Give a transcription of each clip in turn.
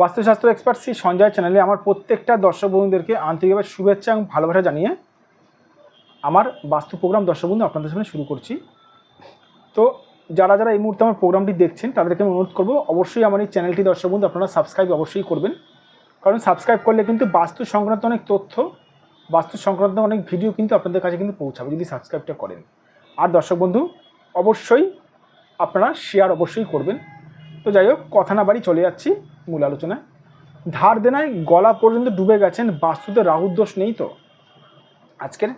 বাস্তুশাস্ত্র এক্সপার্ট শ্রী সঞ্জয় চ্যানেলে আমার প্রত্যেকটা দর্শক বন্ধুদেরকে আন্তরিকভাবে শুভেচ্ছা এবং ভালোবাসা জানিয়ে আমার বাস্তু প্রোগ্রাম দর্শক বন্ধু আপনাদের সামনে শুরু করছি। তো যারা যারা এই মুহূর্তে আমার প্রোগ্রামটি দেখছেন, তাদেরকে আমি অনুরোধ করব অবশ্যই আমার এই চ্যানেলটি দর্শক বন্ধু আপনারা সাবস্ক্রাইব অবশ্যই করবেন। কারণ সাবস্ক্রাইব করলে কিন্তু বাস্তু সংক্রান্ত অনেক তথ্য, বাস্তু সংক্রান্ত অনেক ভিডিও কিন্তু আপনাদের কাছে কিন্তু পৌঁছাবে যদি সাবস্ক্রাইবটা করেন। আর দর্শক বন্ধু, অবশ্যই আপনারা শেয়ার অবশ্যই করবেন। তো যাই হোক, কথা না বাড়ি চলে যাচ্ছি। মূল আলোচনায় ধার দেনায় গলা পর্যন্ত ডুবে গেছেন বাস্তুতে রাহুর দোষ নেই তো? আজকের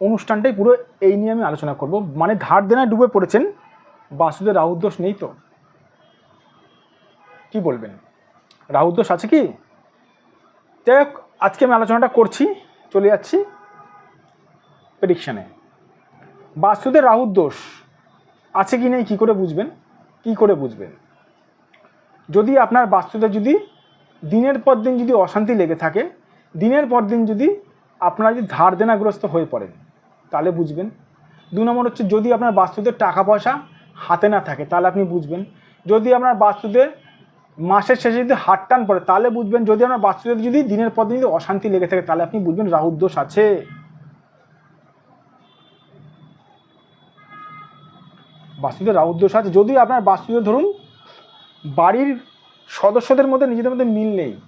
অনুষ্ঠানটাই পুরো এই নিয়ে আমি আলোচনা করব। মানে ধার দেনায় ডুবে পড়েছেন বাস্তুতে রাহুর দোষ নেই তো? কি বলবেন? রাহুর দোষ আছে কি? যাই হোক, আজকে আমি আলোচনাটা করছি, চলে যাচ্ছি প্রেডিকশানে বাস্তুতে রাহুর দোষ আছে কি নেই, কী করে বুঝবেন? কি করে বুঝবেন? যদি আপনার বাস্তুতে যদি দিনের পর দিন যদি অশান্তি লেগে থাকে, দিনের পর দিন যদি আপনারা যদি ধার দেনাগ্রস্ত হয়ে পড়েন, তাহলে বুঝবেন। দু নম্বর হচ্ছে যদি আপনার বাস্তুতে টাকা পয়সা হাতে না থাকে, তাহলে আপনি বুঝবেন। যদি আপনার বাস্তুতে মাসের শেষে যদি হাত টান পড়ে, তাহলে বুঝবেন। যদি আপনার বাস্তুতে যদি দিনের পর দিন যদি অশান্তি লেগে থাকে, তাহলে আপনি বুঝবেন রাহুর দোষ আছে। বাস্তুতে রাহুর দোষ আছে। যদি আপনার বাস্তুতে ধরুন বাড়ির সদস্যদের মধ্যে নিজেদের মধ্যে মিল নেই।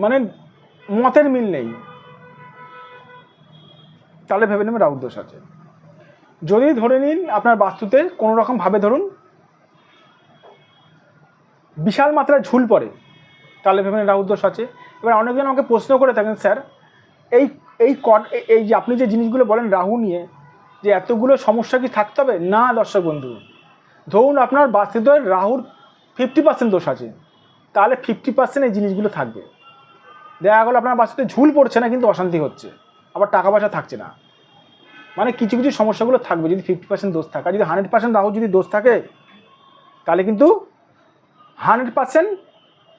মানে মতের মিল নেই। তাহলে ভেবে নেবেন রাহুর দোষ আছে। যদি ধরে নিন আপনার বাস্তুতে কোনো রকমভাবে ধরুন বিশাল মাত্রায় ঝুল পড়ে, তাহলে ভেবে নেন রাহুর দোষ আছে। এবার অনেকজন আমাকে প্রশ্ন করে থাকেন, স্যার, এই এই কট এই যে আপনি যে জিনিসগুলো বলেন রাহু নিয়ে যে এতগুলো সমস্যা কি থাকতে হবে? না দর্শক বন্ধু। ধরুন আপনার বাস্তুতে রাহুর ফিফটি পার্সেন্ট দোষ আছে। তাহলে ফিফটি পার্সেন্ট এই জিনিসগুলো থাকবে। দেখা গেলো আপনার বাস্তুতে ঝুল পড়ছে না, কিন্তু অশান্তি হচ্ছে। আবার টাকা পয়সা থাকছে না। মানে কিছু কিছু সমস্যাগুলো থাকবে। যদি ফিফটি পার্সেন্ট দোষ থাকে আর যদি হান্ড্রেড পার্সেন্ট রাহু যদি দোষ থাকে, তাহলে কিন্তু হান্ড্রেড পার্সেন্ট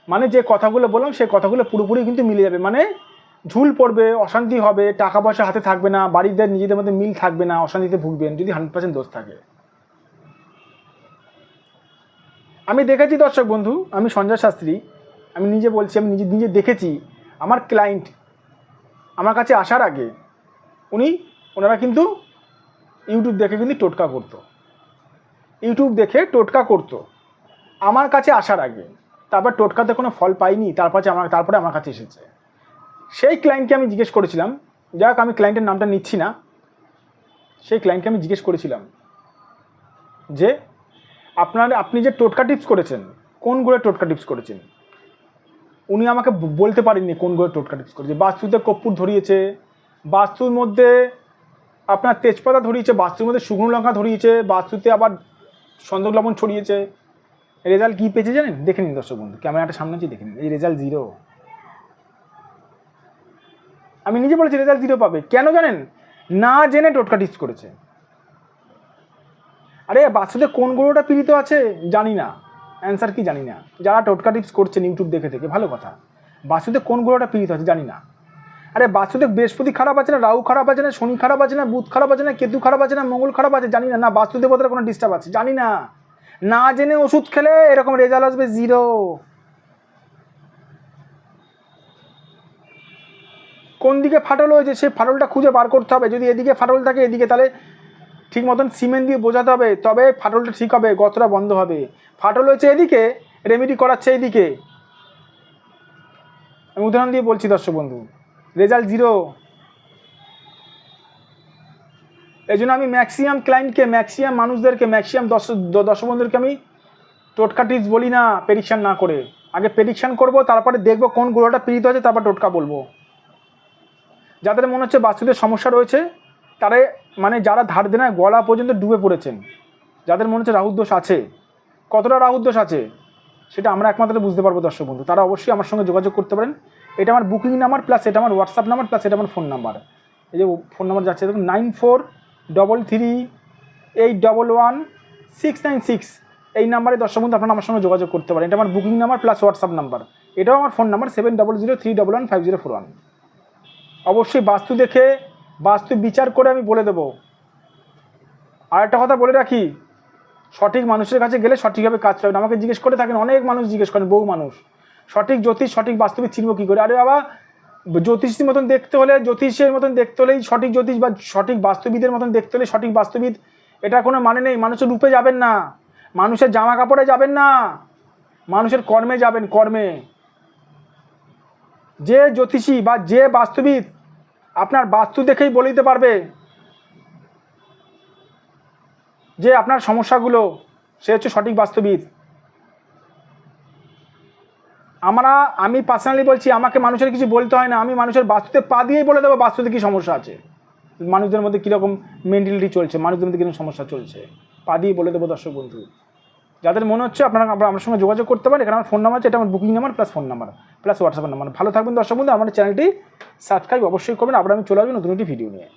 মানে যে কথাগুলো বললাম সেই কথাগুলো পুরোপুরি কিন্তু মিলে যাবে। মানে ঝুল পড়বে, অশান্তি হবে, টাকা পয়সা হাতে থাকবে না, বাড়িতে নিজেদের মধ্যে মিল থাকবে না, অশান্তিতে ভুগবেন, যদি হান্ড্রেড পার্সেন্ট দোষ থাকে। আমি দেখেছি দর্শক বন্ধু, আমি সঞ্জয় শাস্ত্রী, আমি নিজে বলছি, আমি নিজে নিজে দেখেছি, আমার ক্লায়েন্ট আমার কাছে আসার আগে উনি, ওনারা কিন্তু ইউটিউব দেখে কিন্তু টোটকা করতো। ইউটিউব দেখে টোটকা করতো। আমার কাছে আসার আগে। তারপর টোটকাতে কোনো ফল পাইনি, তারপরে আমার তারপরে আমার কাছে এসেছে। সেই ক্লায়েন্টকে আমি জিজ্ঞেস করেছিলাম, যাক আমি ক্লায়েন্টের নামটা নিচ্ছি না, সেই ক্লায়েন্টকে আমি জিজ্ঞেস করেছিলাম যে, আপনার, আপনি যে টোটকা টিপস করেছেন, কোন করে টোটকা টিপস করেছেন? উনি আমাকে বলতে পারেননি কোন করে টোটকা টিপস করেছে। বাস্তুতে কর্পূর ধরিয়েছে, বাস্তুর মধ্যে আপনার তেজপাতা ধরিয়েছে, বাস্তুর মধ্যে শুকনো লঙ্কা ধরিয়েছে, বাস্তুতে আবার সন্দক লবণ ছড়িয়েছে। রেজাল্ট কী পেয়েছে জানেন? দেখে নিন দর্শক বন্ধু, ক্যামেরাটা সামনে আছে, দেখে নিন। এই রেজাল্ট জিরো আমি নিজে বলেছি রেজাল্ট জিরো পাবে। কেন জানেন? না জেনে টোটকা টিপস করেছে। আরে বাচ্চাদের কোন গরুটা পীড়িত আছে? জানি না। অ্যান্সার কি জানি না। যারা টোটকা টিপস করছেন ইউটিউব দেখে থেকে ভালো কথা। বাচ্চাদের কোন গ্রহটা পীড়িত আছে জানি না। আরে বাচ্চাদের বৃহস্পতি খারাপ আছে না, রাহু খারাপ আছে না, শনি খারাপ আছে না, বুধ খারাপ আছে না, কেতু খারাপ আছে না, মঙ্গল খারাপ আছে জানি না। না বাস্তু কোনো ডিস্টার্ব আছে, জানি না। না জেনে ওষুধ খেলে এরকম রেজাল্ট আসবে জিরো কোন দিকে ফাটল হয়েছে সেই ফাটলটা খুঁজে বার করতে হবে। যদি এদিকে ফাটল থাকে, এদিকে তাহলে ঠিক মতন সিমেন্ট দিয়ে বোঝাতে হবে, তবে ফাটলটা ঠিক হবে গতটা বন্ধ হবে। ফাটল হয়েছে এদিকে রেমেডি করাচ্ছে এদিকে। আমি উদাহরণ দিয়ে বলছি দর্শক বন্ধু রেজাল্ট জিরো এই জন্য আমি ম্যাক্সিমাম ক্লায়েন্টকে ম্যাক্সিমাম মানুষদেরকে ম্যাক্সিমাম দশ দর্শক বন্ধুদেরকে আমি টোটকা টিপস বলি না প্রেডিকশান না করে। আগে প্রেডিকশান করব, তারপরে দেখব কোন গ্রহটা পীড়িত আছে তারপর টোটকা বলব। যাদের মনে হচ্ছে বাস্তুদের সমস্যা রয়েছে, তারা মানে যারা ধার দেনায় গলা পর্যন্ত ডুবে পড়েছেন, যাদের মনে হচ্ছে রাহুর দোষ আছে, কতটা রাহুর দোষ আছে, সেটা আমরা একমাত্র বুঝতে পারব দর্শক বন্ধু। তারা অবশ্যই আমার সঙ্গে যোগাযোগ করতে পারেন। এটা আমার বুকিং নাম্বার প্লাস এটা আমার হোয়াটসঅ্যাপ নাম্বার প্লাস এটা আমার ফোন নাম্বার এই যে ফোন নাম্বার যাচ্ছে, দেখুন nine four double three eight double one six nine six এই নাম্বারে দর্শক বন্ধু আপনারা আমার সঙ্গে যোগাযোগ করতে পারেন। এটা আমার booking number plus WhatsApp number এটাও আমার phone number seven double zero three double one five zero four one অবশ্যই বাস্তু দেখে, বাস্তু বিচার করে আমি বলে দেবো। আর একটা কথা বলে রাখি, সঠিক মানুষের কাছে গেলে সঠিকভাবে কাজ পাবেন আমাকে জিজ্ঞেস করে থাকেন, অনেক মানুষ জিজ্ঞেস করেন, বহু মানুষ। সঠিক জ্যোতিষ, সঠিক বাস্তবিক চিনব কী করে? আরে বাবা, জ্যোতিষীর মতন দেখতে হলে, জ্যোতিষের মতন দেখতে হলেই সঠিক জ্যোতিষ বা সঠিক বাস্তুবিদের মতন দেখতে হলে সঠিক বাস্তুবিদ, এটা কোনো মানে নেই। মানুষের রূপে যাবেন না। মানুষের জামা কাপড়ে যাবেন না। মানুষের কর্মে যাবেন, কর্মে। যে জ্যোতিষী বা যে বাস্তুবিদ আপনার বাস্তু দেখেই বলে দিতে পারবে যে আপনার সমস্যাগুলো, সে হচ্ছে সঠিক বাস্তবিদ। আমরা, আমি পার্সোনালি বলছি, আমাকে মানুষের কিছু বলতে হয় না, আমি মানুষের বাস্তুতে পা দিয়েই বলে দেবো বাস্তুতে কী সমস্যা আছে। মানুষদের মধ্যে কীরকম মেন্টালিটি চলছে, মানুষদের মধ্যে কীরকম সমস্যা চলছে, পা দিয়ে বলে দেবো দর্শক বন্ধু। যাদের মনে হচ্ছে আপনারা আমার সঙ্গে যোগাযোগ করতে পারেন, এখানে আমার ফোন নাম্বার আছে, এটা আমার booking number plus phone number plus WhatsApp number ভালো থাকবেন দর্শক বন্ধু, আমার চ্যানেলটি সাবস্ক্রাইব অবশ্যই করবেন। আবার আমি চলে আসবেন নতুন একটি ভিডিও নিয়ে।